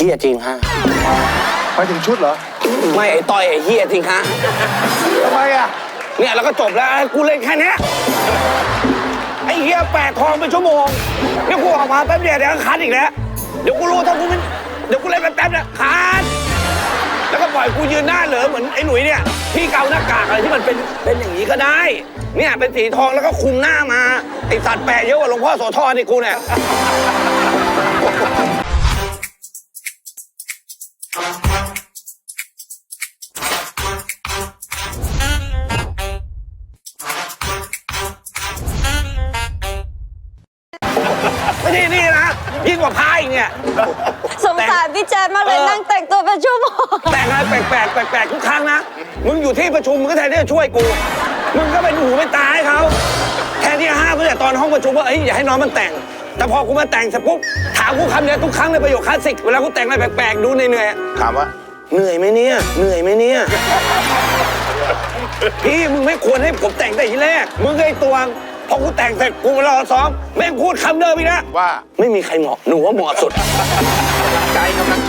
ฮียจริงฮะ ไปถึงชุดเหรอไม่ไอ้ต้อยไอ้เฮียจริงฮะ ทำไมอะเนี่ยแล้วก็จบแล้วกูเล่นแค่เนี้ยไอ้เฮียแปดทองเป็นชั่วโมงเนี่ยกูออกมาแป๊บเดียวเดี๋ยวก็คัดอีกแล้ว เดี๋ยวกูรู้ถ้ากูไม่เดี๋ยวกูเล่นไปแป๊บเนี่ยคัดแล้วก็ปล่อยกูยืนหน้าเหลือเหมือนไอ้หนุ่ยเนี่ยที่เกาหน้ากากอะไรที่มันเป็นเป็นอย่างนี้ก็ได้ เนี่ยเป็นสีทองแล้วก็คุมหน้ามาไอสัตว์แปะเยอะกว่าหลวงพ่อโสธรนี่กูเนี่ย ไม่ได้นี่นะยิ่งกว่าพายอีกเนี่ย สงสารพี่แจ๊ดมากเลยเออ นั่งแต่งตัวเป็นชั่วโมงแต่งอะไรแปลกๆแปลกๆทุกครั้งนะ มึงอยู่ที่ประชุมมึงก็แทนที่จะช่วยกู มึงก็เป็นหูเป็นตาให้เขาแทนที่จะห้ามตั้งแต่ตอนห้องประชุมว่าเอ้ยอย่าให้น้องมันแต่ง แต่พอกูมาแต่งเสร็จปุ๊บถามกูคำเดียวทุกครั้งในประโยคคลาสสิกเวลากูแต่งอะไรแปลกๆดูเหนื่อยๆอะถามว่า เหนื่อยไหมเนี่ยเหนื่อยไหมเนี่ยพี่มึงไม่ควรให้ผมแต่งแต่ทีแรกมึงก็ไอ้ตวงพอกูแต่งเสร็จกูมารอซ้อมแม่งพูดคำเดิมอีกนะว่า ไม่มีใครเหมาะหนูว่าเหมาะสุด ใจกำลังใจ